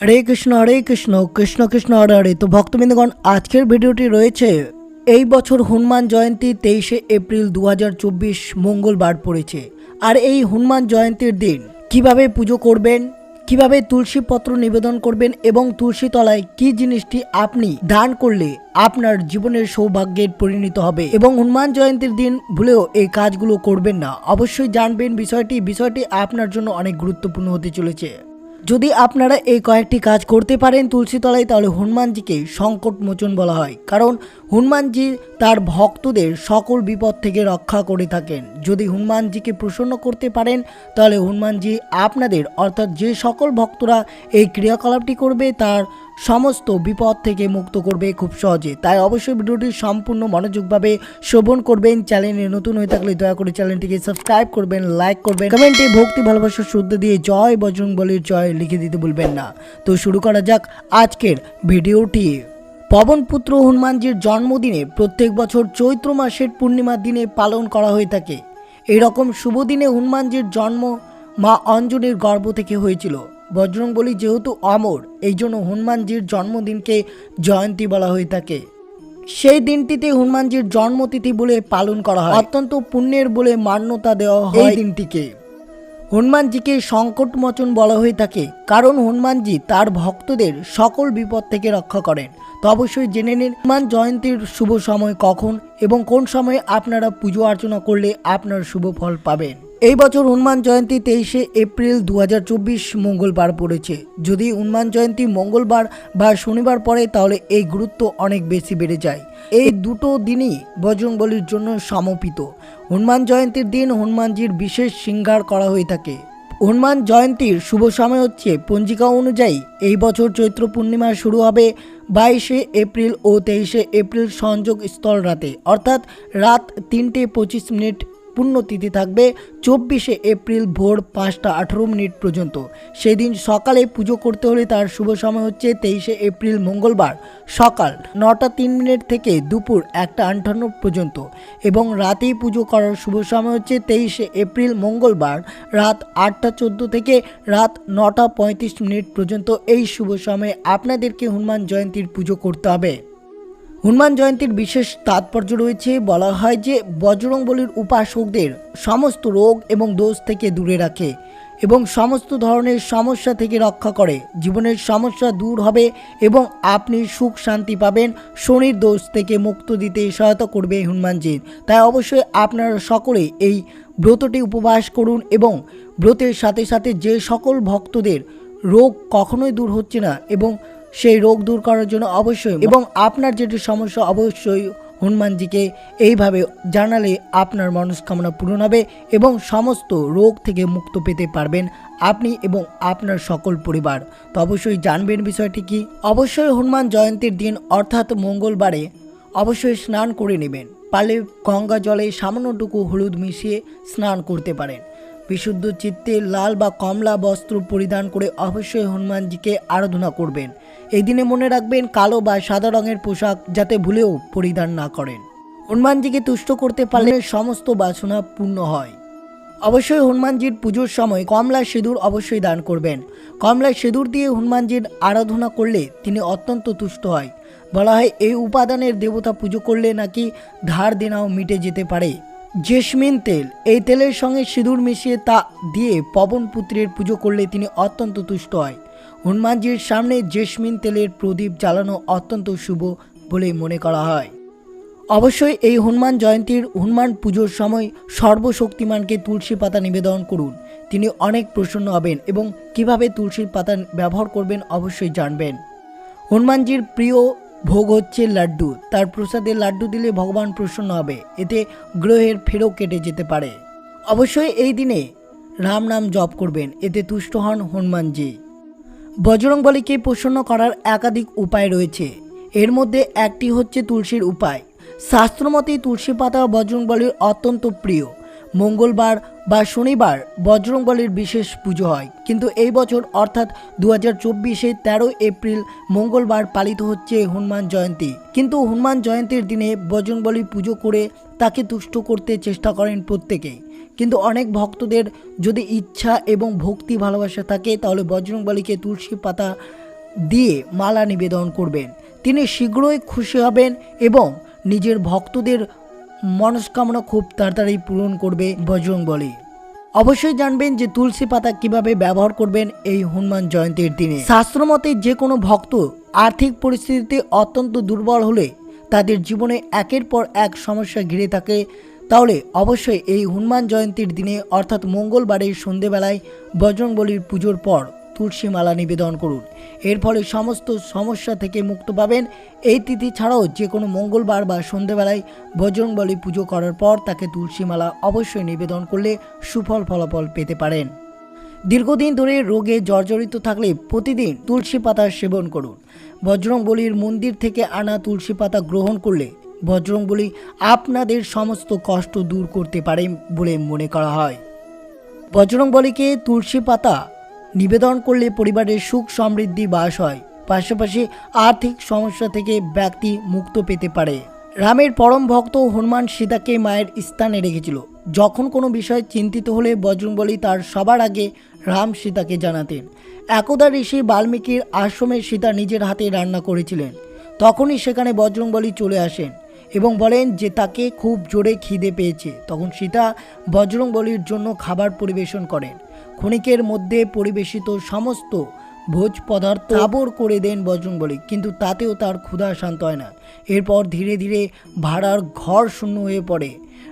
হরে কৃষ্ণ হরে কৃষ্ণ কৃষ্ণ কৃষ্ণ, হরে হরে। তো ভক্তবৃন্দগণ, আজকের ভিডিওটি রয়েছে, এই বছর হনুমান জয়ন্তী তেইশে এপ্রিল দু হাজার চব্বিশ মঙ্গলবার পড়েছে। আর এই হনুমান জয়ন্তীর দিন, কীভাবে পুজো করবেন, কীভাবে তুলসী পত্র নিবেদন করবেন এবং তুলসী তলায় কি জিনিসটি আপনি দান করলে আপনার জীবনের সৌভাগ্যের পরিণত হবে? এবং হনুমান জয়ন্তীর দিন ভুলেও এই কাজগুলো করবেন না। অবশ্যই জানবেন বিষয়টি। বিষয়টি আপনার জন্য অনেক গুরুত্বপূর্ণ হতে চলেছে। যদি আপনারা এই কয়েকটি কাজ করতে পারেন তুলসীতলায়, তাহলে হনুমানজিকে সংকট মোচন বলা হয়। কারণ হনুমানজি তার ভক্তদের সকল বিপদ থেকে রক্ষা করে থাকেন। যদি হনুমানজিকে প্রসন্ন করতে পারেন, তাহলে হনুমানজি আপনাদের, অর্থাৎ যে সকল ভক্তরা এই ক্রিয়াকলাপটি করবে, তার সমস্ত বিপদ থেকে মুক্ত করবে খুব সহজে। তাই অবশ্যই ভিডিওটি সম্পূর্ণ মনোযোগভাবে শ্রবণ করবেন। চ্যানেলে নতুন হয়ে থাকলে দয়া করে চ্যানেলটিকে সাবস্ক্রাইব করবেন, লাইক করবেন। কমেন্টে ভক্তি, ভালোবাসা, শুদ্ধ দিয়ে জয় বজরং বলির জয় লিখে দিতে ভুলবেন না। তো শুরু করা যাক আজকের ভিডিওটি। পবনপুত্র হনুমানজির জন্মদিনে প্রত্যেক বছর চৈত্র মাসের পূর্ণিমার দিনে পালন করা হয়ে থাকে। এই রকম শুভ দিনে হনুমানজির জন্ম মা অঞ্জলির গর্ভ থেকে হয়েছিল। বজরংবলী যেহেতু অমর এই জন্য হনুমানজির জন্মদিনকে জয়ন্তী বলা হয়ে থাকে। সেই দিনটিতে হনুমানজির জন্মতিথি বলে পালন করা হয়। অত্যন্ত পুণ্যের বলে মান্যতা দেওয়া হয়। দিনটিকে হনুমানজিকে সংকটমোচন বলা হয়ে থাকে, কারণ হনুমানজি তার ভক্তদের সকল বিপদ থেকে রক্ষা করেন। তো অবশ্যই জেনে নিন, হনুমান জয়ন্তীর শুভ সময় কখন এবং কোন সময়ে আপনারা পুজো অর্চনা করলে আপনার শুভ ফল পাবেন। এই বছর হনুমান জয়ন্তী তেইশে এপ্রিল দু হাজার চব্বিশ মঙ্গলবার পড়েছে। যদি হনুমান জয়ন্তী মঙ্গলবার বা শনিবার পড়ে, তাহলে এই গুরুত্ব অনেক বেশি বেড়ে যায়। এই দুটো দিনই বজরংবলির জন্য সমর্পিত। হনুমান জয়ন্তীর দিন হনুমানজির বিশেষ শৃঙ্গার করা হয়ে থাকে। হনুমান জয়ন্তীর শুভ সময় হচ্ছে পঞ্জিকা অনুযায়ী এই বছর চৈত্র পূর্ণিমা শুরু হবে বাইশে এপ্রিল ও তেইশে এপ্রিল সংযোগ স্থল রাতে। অর্থাৎ রাত তিনটে পঁচিশ মিনিট পুণ্যতিথি থাকবে চব্বিশে এপ্রিল ভোর পাঁচটা আঠেরো মিনিট পর্যন্ত। সেদিন সকালে পুজো করতে হলে তার শুভ সময় হচ্ছে তেইশে এপ্রিল মঙ্গলবার সকাল নটা তিন মিনিট থেকে দুপুর একটা আটান্ন পর্যন্ত এবং রাতেই পুজো করার শুভ সময় হচ্ছে তেইশে এপ্রিল মঙ্গলবার রাত আটটা চোদ্দ থেকে রাত নটা পঁয়ত্রিশ মিনিট পর্যন্ত। এই শুভ সময়ে আপনাদেরকে হনুমান জয়ন্তীর পুজো করতে হবে। হনুমান জয়ন্তীর বিশেষ তাৎপর্য রয়েছে, বলা হয় যে বজরংবলির উপাসকদের সমস্ত রোগ এবং দোষ থেকে দূরে রাখে এবং সমস্ত ধরনের সমস্যা থেকে রক্ষা করে। জীবনের সমস্যা দূর হবে এবং আপনি সুখ শান্তি পাবেন, শনির দোষ থেকে মুক্ত দিতে সহায়তা করবে হনুমানজি। তাই অবশ্যই আপনারা সকলে এই ব্রতটি উপবাস করুন এবং ব্রতের সাথে সাথে যে সকল ভক্তদের রোগ কখনোই দূর হচ্ছে না এবং সেই রোগ দূর করার জন্য অবশ্যই এবং আপনার যেটি সমস্যা অবশ্যই হনুমানজিকে এইভাবে জানালে আপনার মনস্কামনা পূরণ হবে এবং সমস্ত রোগ থেকে মুক্ত পেতে পারবেন আপনি এবং আপনার সকল পরিবার। তো অবশ্যই জানবেন বিষয়টি কি? অবশ্যই হনুমান জয়ন্তীর দিন অর্থাৎ মঙ্গলবারে অবশ্যই স্নান করে নেবেন। পারলে গঙ্গা জলে সামান্যটুকু হলুদ মিশিয়ে স্নান করতে পারেন। বিশুদ্ধ চিত্তে লাল বা কমলা বস্ত্র পরিধান করে অবশ্যই হনুমানজিকে আরাধনা করবেন। এই দিনে মনে রাখবেন কালো বা সাদা রঙের পোশাক যাতে ভুলেও পরিধান না করেন। হনুমানজিকে তুষ্ট করতে পারলে সমস্ত বাসনা পূর্ণ হয়। অবশ্যই হনুমানজির পুজোর সময় কমলা সিঁদুর অবশ্যই দান করবেন। কমলা সিঁদুর দিয়ে হনুমানজির আরাধনা করলে তিনি অত্যন্ত তুষ্ট হয়। বলা হয়, এই উপাদানের দেবতা পুজো করলে নাকি ধার দেনাও মিটে যেতে পারে। জেসমিন তেল, এই তেলের সঙ্গে সিঁদুর মিশিয়ে তা দিয়ে পবন পুত্রের পুজো করলে তিনি অত্যন্ত তুষ্ট হয়। হনুমানজির সামনে জেসমিন তেলের প্রদীপ জ্বালানো অত্যন্ত শুভ বলে মনে করা হয়। অবশ্যই এই হনুমান জয়ন্তীর হনুমান পুজোর সময় সর্বশক্তিমানকে তুলসী পাতা নিবেদন করুন। তিনি অনেক প্রসন্ন হবেন এবং কীভাবে তুলসীর পাতা ব্যবহার করবেন অবশ্যই জানবেন। হনুমানজির প্রিয় ভোগ হচ্ছে লাড্ডু। তার প্রসাদে লাড্ডু দিলে ভগবান প্রসন্ন হবে। এতে গ্রহের ফেরও কেটে যেতে পারে। অবশ্যই এই দিনে রাম নাম জপ করবেন। এতে তুষ্ট হন হনুমানজি। বজরংবলীকে প্রসন্ন করার একাধিক উপায় রয়েছে। এর মধ্যে একটি হচ্ছে তুলসীর উপায়। শাস্ত্রমতে তুলসী পাতা বজরংবলীর অত্যন্ত প্রিয়। মঙ্গলবার বা শনিবার বজরংবলীর বিশেষ পুজো হয়। কিন্তু এই বছর অর্থাৎ দু হাজার চব্বিশে তেরো এপ্রিল মঙ্গলবার পালিত হচ্ছে হনুমান জয়ন্তী। কিন্তু হনুমান জয়ন্তীর দিনে বজরংবলী পুজো করে তাকে তুষ্ট করতে চেষ্টা করেন প্রত্যেকেই কিন্তু অনেক ভক্তদের যদি ইচ্ছা এবং ভক্তি ভালোবাসা থাকে, তাহলে বজরংবলীকে তুলসী পাতা দিয়ে মালা নিবেদন করবেন। তিনি শীঘ্রই খুশি হবেন এবং নিজের ভক্তদের মনস্কামনা খুব তাড়াতাড়ি পূরণ করবে বজরংবলী। অবশ্যই জানবেন যে তুলসী পাতা কীভাবে ব্যবহার করবেন এই হনুমান জয়ন্তীর দিনে। শাস্ত্রমতে যে কোনো ভক্ত আর্থিক পরিস্থিতিতে অত্যন্ত দুর্বল হলে তাদের জীবনে একের পর এক সমস্যা ঘিরে থাকে তাহলে অবশ্যই এই হনুমান জয়ন্তীর দিনে, অর্থাৎ মঙ্গলবারের সন্ধেবেলায় বজরংবলীর পুজোর পর তুলসী মালা নিবেদন করুন। এর ফলে সমস্ত সমস্যা থেকে মুক্ত পাবেন। এই তিথি ছাড়াও যে কোনো মঙ্গলবার বা সন্ধেবেলায় বজরংবলী পুজো করার পর তাকে তুলসী মালা অবশ্যই নিবেদন করলে সুফল ফলাফল পেতে পারেন। দীর্ঘদিন ধরে রোগে জর্জরিত থাকলে প্রতিদিন তুলসী পাতা সেবন করুন। বজরংবলীর মন্দির থেকে আনা তুলসী পাতা গ্রহণ করলে বজরংবলী আপনাদের সমস্ত কষ্ট দূর করতে পারে বলে মনে করা হয়। বজরংবলীকে তুলসী পাতা নিবেদন করলে পরিবারের সুখ সমৃদ্ধি বাস হয়। পাশাপাশি আর্থিক সমস্যা থেকে ব্যক্তি মুক্ত পেতে পারে। রামের পরম ভক্ত হনুমান সীতাকে মায়ের স্থানে রেখেছিল। যখন কোনো বিষয়ে চিন্তিত হলে বজরংবলী তার সবার আগে রাম সীতাকে জানাতেন। একদা ঋষি বাল্মীকির আশ্রমে সীতা নিজের হাতে রান্না করেছিলেন। তখনই সেখানে বজরংবলী চলে আসেন। এবং বলেন যে তাকে খুব জোরে খিদে পেয়েছে। তখন সীতা বজরংবলীর জন্য খাবার পরিবেশন করেন। ক্ষণিকের মধ্যে পরিবেশিত সমস্ত ভোজ পদার্থ আবর করে দেন বজরংবলী, কিন্তু তাতেও তার ক্ষুধা শান্ত হয় না। এরপর ধীরে ধীরে ভাড়ার ঘর শূন্য হয়ে পড়ে।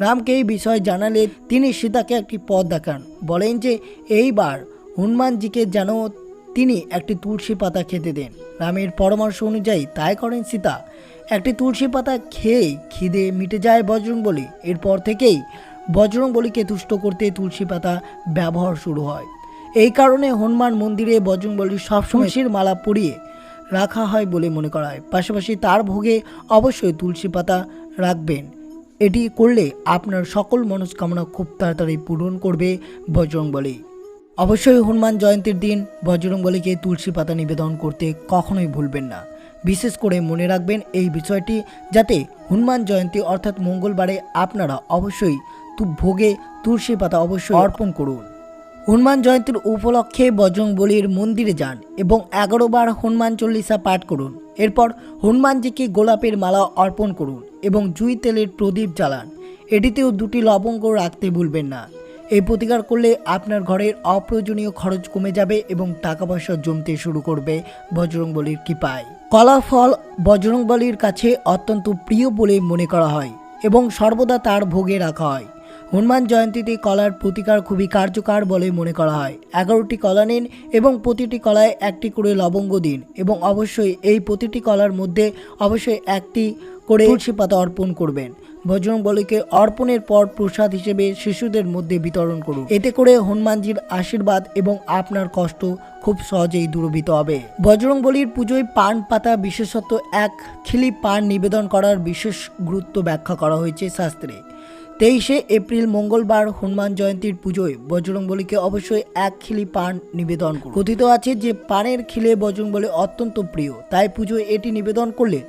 রামকে এই বিষয় জানালে তিনি সীতাকে একটি পথ দেখান। বলেন যে এইবার হনুমানজিকে যেন তিনি একটি তুলসী পাতা খেতে দেন। রামের পরামর্শ অনুযায়ী তাই করেন সীতা। একটি তুলসী পাতা খেয়ে খিদে মিটে যায় বজরংবলী এরপর থেকেই বজরংবলীকে তুষ্ট করতে তুলসী পাতা ব্যবহার শুরু হয়। এই কারণে হনুমান মন্দিরে বজরংবলীর সবসময় মালা পরিয়ে রাখা হয় বলে মনে করা হয়। পাশাপাশি তার ভোগে অবশ্যই তুলসী পাতা রাখবেন। এটি করলে আপনার সকল মনস্কামনা খুব তাড়াতাড়ি পূরণ করবে বজরংবলী অবশ্যই হনুমান জয়ন্তীর দিন বজরংবলীকে তুলসী পাতা নিবেদন করতে কখনোই ভুলবেন না। বিশেষ করে মনে রাখবেন এই বিষয়টি যাতে হনুমান জয়ন্তী অর্থাৎ মঙ্গলবারে আপনারা অবশ্যই ভোগে তুলসী পাতা অবশ্যই অর্পণ করুন। হনুমান জয়ন্তীর উপলক্ষে বজরংবলীর মন্দিরে যান এবং এগারো বার হনুমান চল্লিশা পাঠ করুন। এরপর হনুমানজিকে গোলাপের মালা অর্পণ করুন এবং জুই তেলের প্রদীপ জ্বালান। এটিতেও দুটি লবঙ্গ রাখতে ভুলবেন না। এই প্রতিকার করলে আপনার ঘরের অপ্রয়োজনীয় খরচ কমে যাবে এবং টাকা পয়সা জমতে শুরু করবে বজরংবলীর কৃপায়। কলা, ফল বজরংবলীর কাছে অত্যন্ত প্রিয় বলে মনে করা হয় এবং সর্বদা তার ভোগে রাখা হয়। হনুমান জয়ন্তীতে কলার প্রতিকার খুবই কার্যকর বলে মনে করা হয়। এগারোটি কলা নিন এবং প্রতিটি কলায় একটি করে লবঙ্গ দিন এবং অবশ্যই এই প্রতিটি কলার মধ্যে অবশ্যই একটি করে তুলসী পাতা অর্পণ করবেন। বজরংবলীকে অর্পণের পর প্রসাদ হিসেবে শিশুদের মধ্যে বিতরণ করুন। এতে করে হনুমানজির আশীর্বাদ এবং আপনার কষ্ট খুব সহজেই দূরভূত হবে। বজরংবলীর পুজোয় পান পাতা বিশেষত এক খিলি পান নিবেদন করার বিশেষ গুরুত্ব ব্যাখ্যা করা হয়েছে শাস্ত্রে। তেইশে এপ্রিল মঙ্গলবার হনুমান জয়ন্তীর পুজোয় বজরংবলীকে অবশ্যই এক খিলি পান নিবেদন করুন। কথিত আছে যে, পানের খিলে বজরংবলী অত্যন্ত প্রিয়। তাই পুজোয় এটি নিবেদন করলে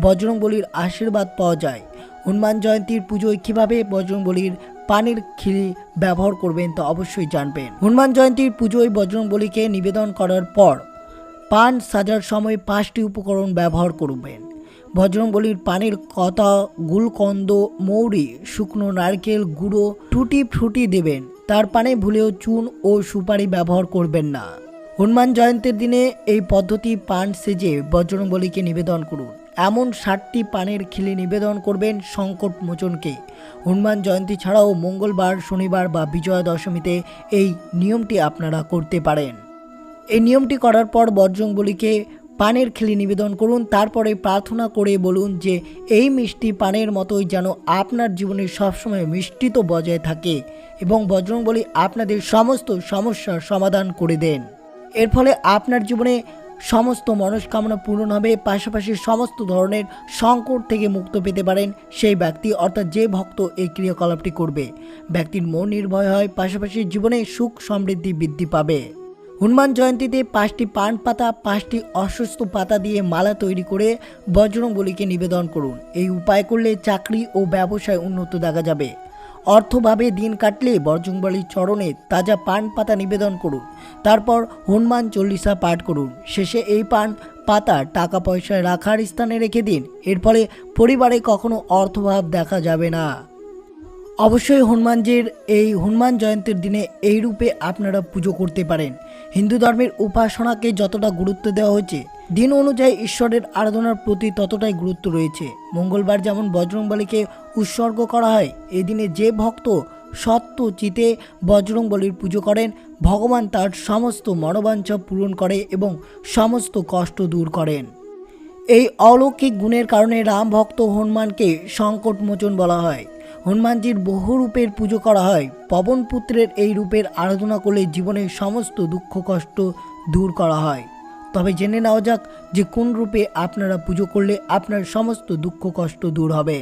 বজরংবলীর আশীর্বাদ পাওয়া যায়। হনুমান জয়ন্তীর পুজোয় কীভাবে বজরংবলীর পানির খিলি ব্যবহার করবেন তা অবশ্যই জানবেন। হনুমান জয়ন্তীর পুজোয় বজরংবলীকে নিবেদন করার পর পান সাজার সময় পাঁচটি উপকরণ ব্যবহার করবেন। বজরংবলীর পানির কথা গুলকন্দ, মৌরি, শুকনো নারকেল গুঁড়ো টুটি ফ্রুটি দেবেন। তার পানে ভুলেও চুন ও সুপারি ব্যবহার করবেন না। হনুমান জয়ন্তীর দিনে এই পদ্ধতি পান সেজে বজরংবলীকে নিবেদন করুন। এমন ষাটটি পানের খিলি নিবেদন করবেন সংকট মোচনকে। হনুমান জয়ন্তী ছাড়াও মঙ্গলবার, শনিবার বা বিজয়া দশমীতে এই নিয়মটি আপনারা করতে পারেন। এই নিয়মটি করার পর বজরংবলীকে পানের খিলি নিবেদন করুন, তারপরে প্রার্থনা করে বলুন যে, এই মিষ্টি পানের মতোই যেন আপনার জীবনে সবসময় মিষ্টি তো বজায় থাকে এবং বজরংবলী আপনাদের সমস্ত সমস্যার সমাধান করে দেন। এর ফলে আপনার জীবনে সমস্ত মনস্কামনা পূরণ হবে, পাশাপাশি সমস্ত ধরনের সংকট থেকে মুক্ত পেতে পারেন সেই ব্যক্তি, অর্থাৎ যে ভক্ত এই ক্রিয়াকলাপটি করবে। ব্যক্তির মন নির্ভয় হয়, পাশাপাশি জীবনে সুখ সমৃদ্ধি বৃদ্ধি পাবে। হনুমান জয়ন্তীতে পাঁচটি পান পাতা, পাঁচটি অসুস্থ পাতা দিয়ে মালা তৈরি করে বজরংবলীকে নিবেদন করুন। এই উপায় করলে চাকরি ও ব্যবসায় উন্নত দেখা যাবে। অর্থভাবে দিন কাটলে বজরংবলীর চরণে তাজা পান পাতা নিবেদন করুন। তারপর হনুমান চল্লিশা পাঠ করুন। শেষে এই পান পাতা টাকা পয়সা রাখার স্থানে রেখে দিন। এর ফলে পরিবারে কখনো অর্থভাব দেখা যাবে না। অবশ্যই হনুমানজির এই হনুমান জয়ন্তীর দিনে এই রূপে আপনারা পুজো করতে পারেন। হিন্দু ধর্মের উপাসনাকে যতটা গুরুত্ব দেওয়া হয়েছে, দিন অনুযায়ী ঈশ্বরের আরাধনার প্রতি ততটাই গুরুত্ব রয়েছে। মঙ্গলবার যেমন বজরংবলীকে উৎসর্গ করা হয় এই দিনে যে ভক্ত সত্য চিতে বজরংবলীর পুজো করেন, ভগবান তার সমস্ত মনোবাঞ্ছা পূরণ করে এবং সমস্ত কষ্ট দূর করেন। এই অলৌকিক গুণের কারণে রাম ভক্ত হনুমানকে সংকট মোচন বলা হয়। হনুমানজির বহু রূপের পুজো করা হয়। পবন পুত্রের এই রূপের আরাধনা করলে জীবনের সমস্ত দুঃখ, কষ্ট দূর করা হয়। তবে জেনে নেওয়া যাক যে কোন রূপে আপনারা পুজো করলে আপনার সমস্ত দুঃখ, কষ্ট দূর হবে।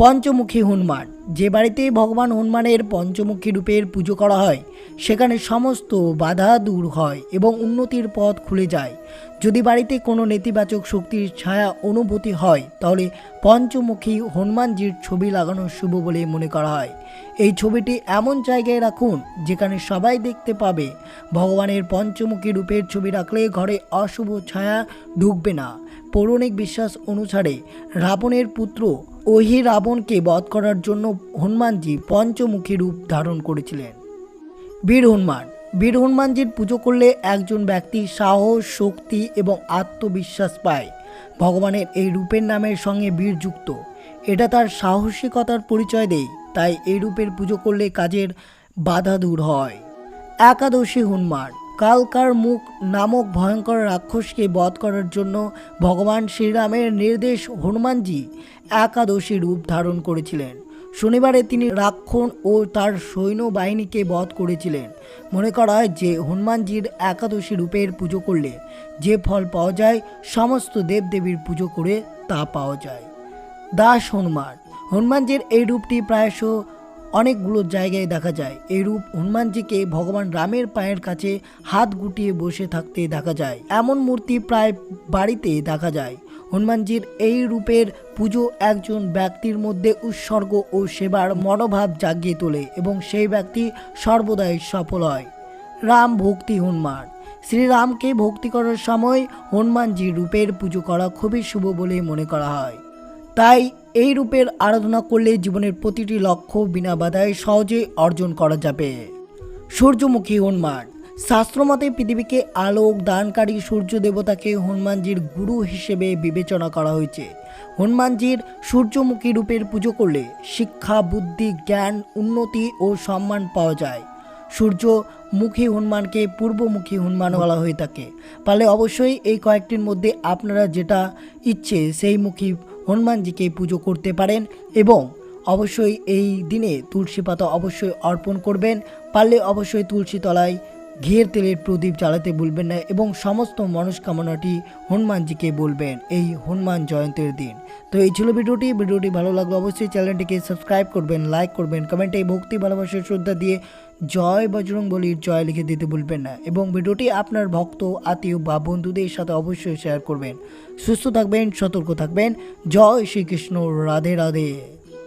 পঞ্চমুখী হনুমান। যে বাড়িতে ভগবান হনুমানের পঞ্চমুখী রূপের পুজো করা হয়, সেখানে সমস্ত বাধা দূর হয় এবং উন্নতির পথ খুলে যায়। যদি বাড়িতে কোনো নেতিবাচক শক্তির ছায়া অনুভূতি হয়, তাহলে পঞ্চমুখী হনুমানজির ছবি লাগানো শুভ বলে মনে করা হয়। এই ছবিটি এমন জায়গায় রাখুন, যেখানে সবাই দেখতে পাবে, ভগবানের পঞ্চমুখী রূপের ছবি রাখলে ঘরে অশুভ ছায়া ঢুকবে না। পৌরাণিক বিশ্বাস অনুসারে রাবণের পুত্র ওহি রাবণকে বধ করার জন্য হনুমানজি পঞ্চমুখী রূপ ধারণ করেছিলেন। বীর হনুমান, বীর হনুমানজির পুজো করলে একজন ব্যক্তি সাহস, শক্তি এবং আত্মবিশ্বাস পায়। ভগবানের এই রূপের নামের সঙ্গে বীর যুক্ত। এটা তার সাহসিকতার পরিচয় দেয়, তাই এই রূপের পুজো করলে কাজের বাধা দূর হয়। একাদশী হনুমান কালকার মুখ নামক ভয়ঙ্কর রাক্ষসকে বধ করার জন্য ভগবান শ্রীরামের নির্দেশ হনুমানজি একাদশী রূপ ধারণ করেছিলেন। শনিবারে তিনি রাক্ষণ ও তার সৈন্যবাহিনীকে বধ করেছিলেন। মনে করা হয় যে হনুমানজির একাদশী রূপের পুজো করলে যে ফল পাওয়া যায়, সমস্ত দেবদেবীর পুজো করে তা পাওয়া যায়। দাস হনুমান, হনুমানজির এই রূপটি প্রায়শ অনেকগুলো জায়গায় দেখা যায়। এই রূপ হনুমানজিকে ভগবান রামের পায়ের কাছে হাত গুটিয়ে বসে থাকতে দেখা যায়। এমন মূর্তি প্রায় বাড়িতে দেখা যায়। হনুমানজির এই রূপের পুজো একজন ব্যক্তির মধ্যে উৎসর্গ ও সেবার মনোভাব জাগিয়ে তোলে এবং সেই ব্যক্তি সর্বদাই সফল হয়। রাম ভক্তি হনুমান। শ্রীরামকে ভক্তি করার সময় হনুমানজির রূপের পুজো করা খুবই শুভ বলে মনে করা হয়। তাই এই রূপের আরাধনা করলে জীবনের প্রতিটি লক্ষ্য বিনা বাধায় সহজে অর্জন করা যাবে। সূর্যমুখী হনুমান, শাস্ত্রমতে পৃথিবীকে আলোক দানকারী সূর্য দেবতাকে হনুমানজির গুরু হিসেবে বিবেচনা করা হয়েছে। হনুমানজির সূর্যমুখী রূপের পুজো করলে শিক্ষা, বুদ্ধি, জ্ঞান, উন্নতি ও সম্মান পাওয়া যায়। সূর্যমুখী হনুমানকে পূর্বমুখী হনুমান বলা হয়ে থাকে। পারলে অবশ্যই এই কয়েকটির মধ্যে আপনারা যেটা ইচ্ছে সেই মুখী হনুমানজিকে পুজো করতে পারেন এবং অবশ্যই এই দিনে তুলসী পাতা অবশ্যই অর্পণ করবেন। পারলে অবশ্যই তুলসী তলায় ঘিয়ের তেলের প্রদীপ জ্বালাতে ভুলবেন না এবং সমস্ত মনস্কামনাটি হনুমানজিকে বলবেন এই হনুমান জয়ন্তীর দিন। তো এই ছিল ভিডিওটি। ভিডিওটি ভালো লাগল অবশ্যই চ্যানেলটিকে সাবস্ক্রাইব করবেন, লাইক করবেন, কমেন্টে ভক্তি, ভালোবাসার শ্রদ্ধা দিয়ে জয় বজরং বলির জয় লিখে দিতে ভুলবেন না এবং ভিডিওটি আপনার ভক্ত, আত্মীয় বা বন্ধুদের সাথে অবশ্যই শেয়ার করবেন। সুস্থ থাকবেন, সতর্ক থাকবেন। জয় শ্রীকৃষ্ণ, রাধে রাধে।